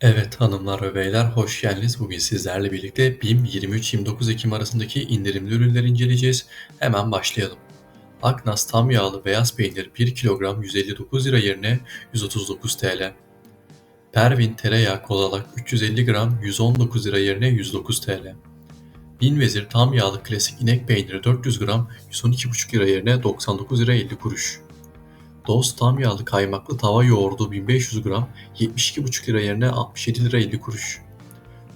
Evet hanımlar ve beyler hoş geldiniz. Bugün sizlerle birlikte BİM 23-29 Ekim arasındaki indirimli ürünleri inceleyeceğiz. Hemen başlayalım. Aknas tam yağlı beyaz peynir 1 kilogram 159 lira yerine 139 TL. Pervin tereyağı kozalak 350 gram 119 lira yerine 109 TL. Binvezir tam yağlı klasik inek peyniri 400 gram 112,5 lira yerine 99 lira 50 kuruş. Dost tam yağlı kaymaklı tava yoğurdu 1500 gram 72,5 lira yerine 67 lira 50 kuruş.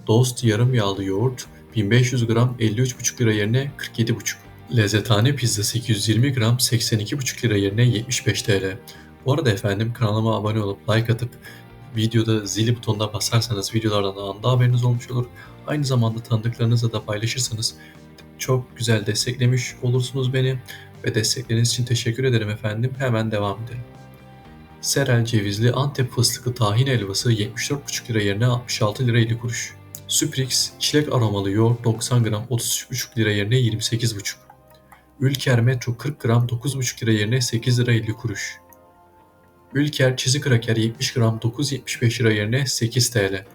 Dost yarım yağlı yoğurt 1500 gram 53,5 lira yerine 47,5. Lezzethane pizza 820 gram 82,5 lira yerine 75 TL. Bu arada efendim kanalıma abone olup like atıp videoda zili butonuna basarsanız videolardan anında haberiniz olmuş olur. Aynı zamanda tanıdıklarınızla da paylaşırsanız çok güzel desteklemiş olursunuz beni ve destekleriniz için teşekkür ederim efendim. Hemen devam edelim. Serel cevizli Antep fıstıklı tahin helvası 74,5 lira yerine 66 lira 50 kuruş. Süprix çilek aromalı yoğurt 90 gram 33,5 lira yerine 28,5. Ülker Metro 40 gram 9,5 lira yerine 8 lira 50 kuruş. Ülker çizik kraker 70 gram 9,75 lira yerine 8 TL.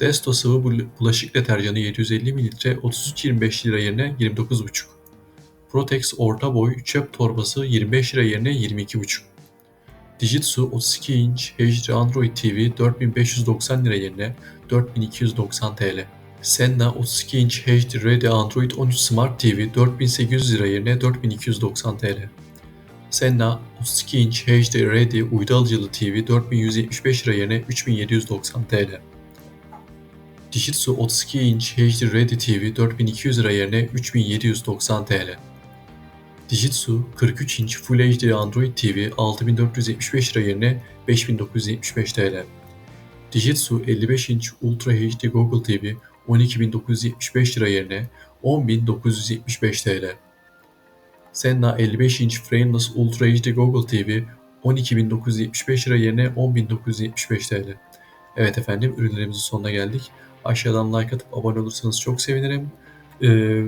Desto sıvı bulaşık deterjanı 750 ml 33,25 lira yerine 29,5. Protex orta boy çöp torbası 25 lira yerine 22,5. Dijitsu 32 inç HD Android TV 4590 lira yerine 4290 TL. Senna 32 inç HD Ready Android 13 Smart TV 4800 lira yerine 4290 TL. Senna 32 inç HD Ready uydu alıcılı TV 4175 lira yerine 3790 TL. Dijitsu 32 inç HD Ready TV 4200 lira yerine 3790 TL. Dijitsu 43 inç Full HD Android TV 6475 lira yerine 5975 TL. Dijitsu 55 inç Ultra HD Google TV 12975 lira yerine 10975 TL. Senna 55 inç Frameless Ultra HD Google TV 12975 lira yerine 10975 TL. Evet efendim ürünlerimizin sonuna geldik. Aşağıdan like atıp abone olursanız çok sevinirim. Ee,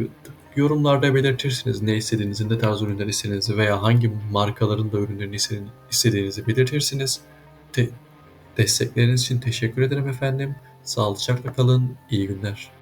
yorumlarda belirtirsiniz ne istediğinizi, ne tarz ürünler istediğinizi veya hangi markaların da ürünlerini istediğinizi belirtirsiniz. Te- destekleriniz için teşekkür ederim efendim. Sağlıcakla kalın, iyi günler.